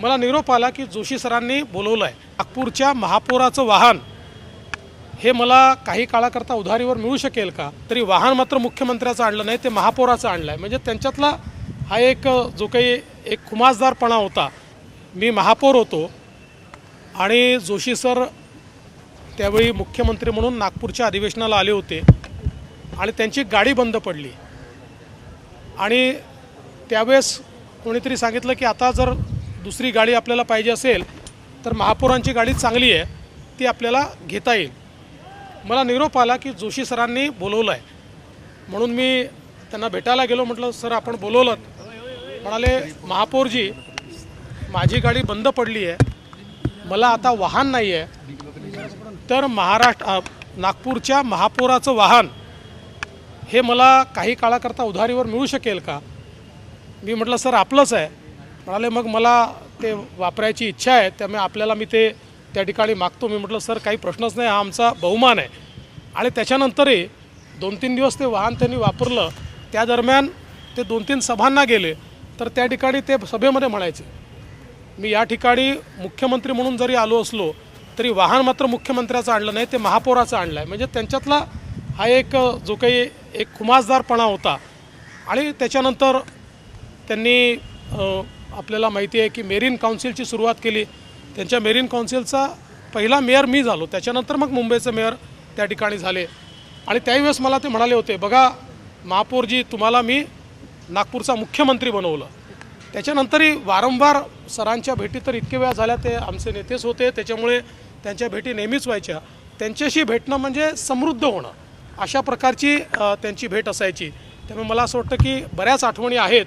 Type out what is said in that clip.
मला निरोप आला की जोशी सरांनी बोलवलं आहे नागपूरच्या महापौराचं वाहन. हे मला काही काळाकरता उधारीवर मिळू शकेल का? तरी वाहन मात्र मुख्यमंत्र्याचं आणलं नाही ते महापौराचं आणलं आहे म्हणजे त्यांच्यातला हा एक जो काही एक खुमासदारपणा होता. मी महापौर होतो आणि जोशी सर त्यावेळी मुख्यमंत्री म्हणून नागपूरच्या अधिवेशनाला आले होते आणि त्यांची गाडी बंद पडली. आणि त्यावेळेस कोणीतरी सांगितलं की आता जर दुसरी गाडी आपल्याला पाहिजे असेल तर महापौरांची गाडी चांगली आहे ती आपल्याला घेता येईल. मला निरोप आला की जोशी सरांनी बोलवलं आहे म्हणून मी त्यांना भेटायला गेलो म्हटलं सर आपण बोलवलं म्हणाले महापौरजी माझी गाडी बंद पडली आहे. मला आता वाहन नाही आहे. तर महाराष्ट्र नागपूरच्या महापौराचं वाहन हे मला काही काळाकरता उधारीवर मिळू शकेल का? मी म्हटलं सर आपलंच आहे. म्हणाले मग मला ते वापरायची इच्छा आहे त्यामुळे आपल्याला मी ते त्या ठिकाणी मागतो. मी म्हटलं सर काही प्रश्नच नाही हा आमचा बहुमान आहे. आणि त्याच्यानंतरही दोन तीन दिवस ते वाहन त्यांनी वापरलं. त्या दरम्यान ते दोन तीन सभांना गेले. तर त्या ठिकाणी ते सभेमध्ये म्हणायचे मी या ठिकाणी मुख्यमंत्री म्हणून जरी आलो असलो तरी वाहन मात्र मुख्यमंत्र्याचं आणलं नाही ते महापौराचं आणलं आहे म्हणजे त्यांच्यातला हा एक जो काही एक खुमासदारपणा होता. आणि त्याच्यानंतर त्यांनी आपल्याला माहिती आहे की मेरीन काउन्सिलची सुरुवात केली. त्यांच्या मेरीन काउन्सिलचा पहिला मेयर मी झालो. त्याच्यानंतर मग मुंबईचं मेयर त्या ठिकाणी झाले. आणि त्यावेळेस मला ते म्हणाले होते बघा महापौरजी तुम्हाला मी नागपूरचा मुख्यमंत्री बनवलं. त्याच्यानंतरही वारंवार सरांच्या भेटी तर इतके वेळा झाल्या ते आमचे नेतेच होते. त्याच्यामुळे त्यांच्या भेटी नेहमीच व्हायच्या. त्यांच्याशी भेटणं म्हणजे समृद्ध होणं. अशा प्रकारची त्यांची भेट असायची. त्यामुळे मला असं वाटतं की बऱ्याच आठवणी आहेत.